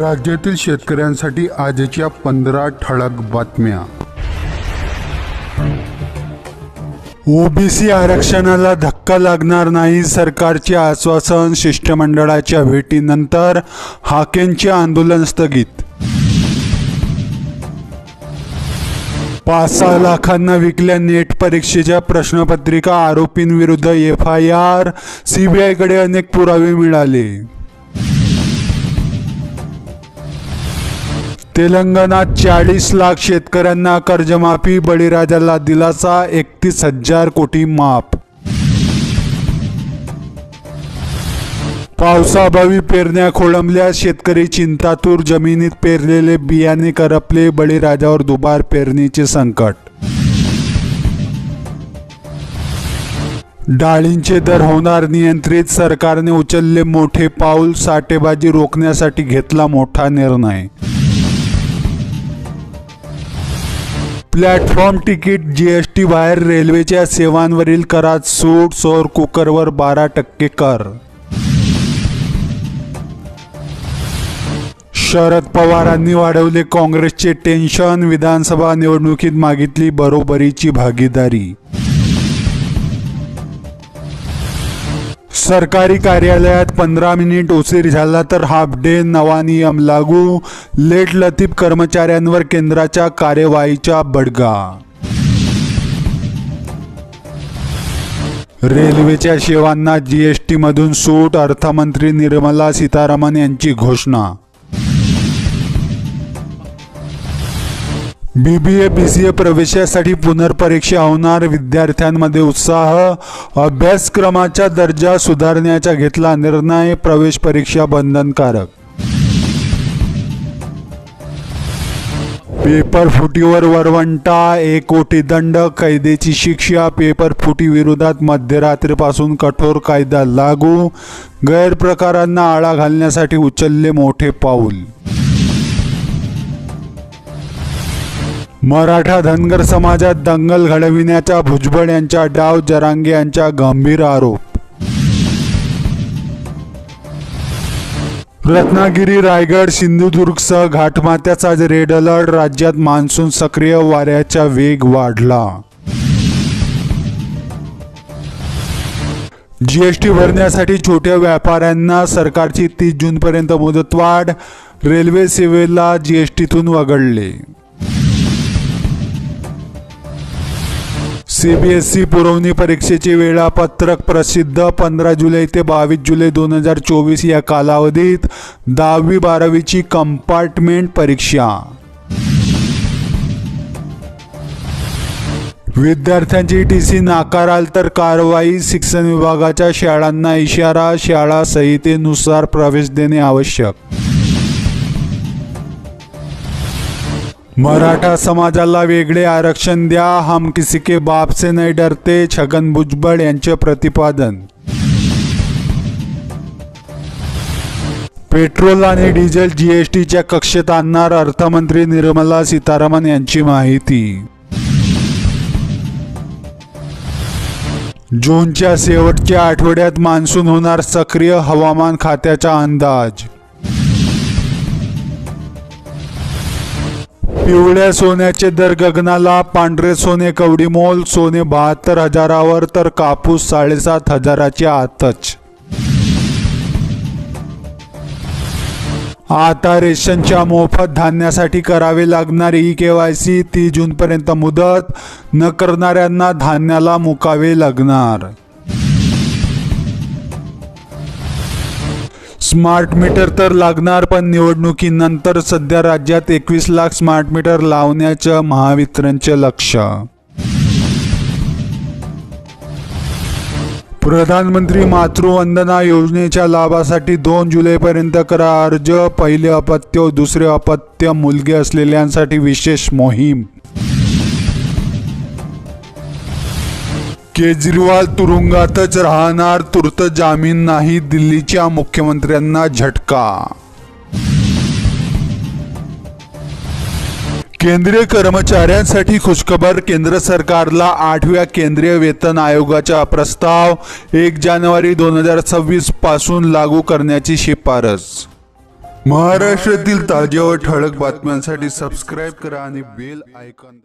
राज्यातील शेतकऱ्यांसाठी आजच्या पंधरा ठळक बातम्या. ओबीसी आरक्षणाला धक्का लागणार नाही सरकारचे आश्वासन शिष्टमंडळाच्या भेटीनंतर हाकेंचे आंदोलन स्थगित. पाच सहा लाखांना विकल्या नेट परीक्षेच्या प्रश्नपत्रिका आरोपींविरुद्ध एफ आय आर सीबीआयकडे अनेक पुरावे मिळाले. तेलंगणात चाळीस लाख शेतकऱ्यांना कर्जमाफी बळीराजाला दिलासा एकतीस हजार कोटी माफ. पावसाअभावी पेरण्या खोळंबल्या शेतकरी चिंतातूर जमिनीत पेरलेले बियाणे करपले बळीराजावर दुबार पेरणीचे संकट. डाळींचे दर होणार नियंत्रित सरकारने उचलले मोठे पाऊल साठेबाजी रोखण्यासाठी घेतला मोठा निर्णय. Platform ticket G S T बाहेर रेल्वेच्या सेवांवरील करात सूट सौर कुकरवर बारा टक्के कर. शरद पवारांनी वाढवले काँग्रेसचे टेन्शन. विधानसभा निवडणुकीत मागितली बरोबरीची भागीदारी. सरकारी कार्यालयात पंधरा मिनिट उशीर झाला तर हाफ डे नवा नियम लागू. लेट लतीफ कर्मचाऱ्यांवर केंद्राच्या कार्यवाहीचा बडगा. रेल्वेच्या सेवांना जी एस टीमधून सूट अर्थमंत्री निर्मला सीतारामन यांची घोषणा. बी बी ए बी सी ए प्रवेशासाठी पुनर्परीक्षा होणार. विद्यार्थ्यांमध्ये उत्साह. अभ्यासक्रमाचा दर्जा सुधारण्याचा घेतला निर्णय. प्रवेश परीक्षा बंधनकारक. पेपर फुटीवर वरवंटा. एक कोटी दंड. कैदेची शिक्षा. पेपर फुटी विरोधात मध्यरात्रीपासून कठोर कायदा लागू. गैरप्रकारांना आळा घालण्यासाठी उचलले मोठे पाऊल. मराठा धनगर समाजात दंगल घडविण्याचा भुजबळ यांच्या डाव जरांगे यांचा गंभीर आरोप. रत्नागिरी रायगड सिंधुदुर्गसह घाटमात्याचा रेड अलर्ट. राज्यात मान्सून सक्रिय वाऱ्याचा वेग वाढला. जीएसटी भरण्यासाठी छोट्या व्यापाऱ्यांना सरकारची तीस जूनपर्यंत मुदतवाढ. रेल्वे सेवेला जीएसटीतून वगळले. सीबीएसई पुरवणी परीक्षेचे वेळापत्रक प्रसिद्ध पंधरा जुलै ते बावीस जुलै दोन हजार चोवीस या कालावधीत दहावी बारावीची कंपार्टमेंट परीक्षा. विद्यार्थ्यांची टी सी नाकाराल तर कारवाई शिक्षण विभागाच्या शाळांना इशारा शाळा संहितेनुसार प्रवेश देणे आवश्यक. मराठा समाजाला वेगळे आरक्षण द्या हम किसी के बाप से नाही डरते छगन भुजबळ यांचे प्रतिपादन. पेट्रोल आणि डिझेल जीएसटीच्या कक्षेत आणणार अर्थमंत्री निर्मला सीतारामन यांची माहिती. जूनच्या शेवटच्या आठवड्यात मान्सून होणार सक्रिय हवामान खात्याचा अंदाज. पिवळ्या सोन्याचे दर गगनाला पांढरे सोने कवडी मोल सोने बहात्तर हजारावर तर कापूस साडेसात हजाराच्या आतच. आता रेशनच्या मोफत धान्यासाठी करावे लागणारी ई के वाय सी तीस जूनपर्यंत मुदत न करणाऱ्यांना धान्याला मुकावे लागणार. स्मार्ट मीटर तर लागणार पण निवडणुकीनंतर सध्या राज्यात एकवीस लाख स्मार्ट मीटर लावण्याचं महावितरणचे लक्ष. प्रधानमंत्री मातृवंदना योजनेच्या लाभासाठी दोन जुलैपर्यंत करा अर्ज. पहिले अपत्य दुसरे अपत्य मुलगे असलेल्यांसाठी विशेष मोहीम. केजरीवाल तुरुंगातच राहणार तुर्त जामीन नाही दिल्लीच्या मुख्यमंत्र्यांना झटका. केंद्रीय कर्मचाऱ्यांसाठी खुशखबर केंद्र सरकारला आठव्या केंद्रीय वेतन आयोगाचा प्रस्ताव एक जानेवारी दोन हजार सव्वीसपासून लागू करण्याची शिफारस. महाराष्ट्रातील ताज्या व ठळक बातम्यांसाठी सबस्क्राईब करा आणि बेल आयकॉन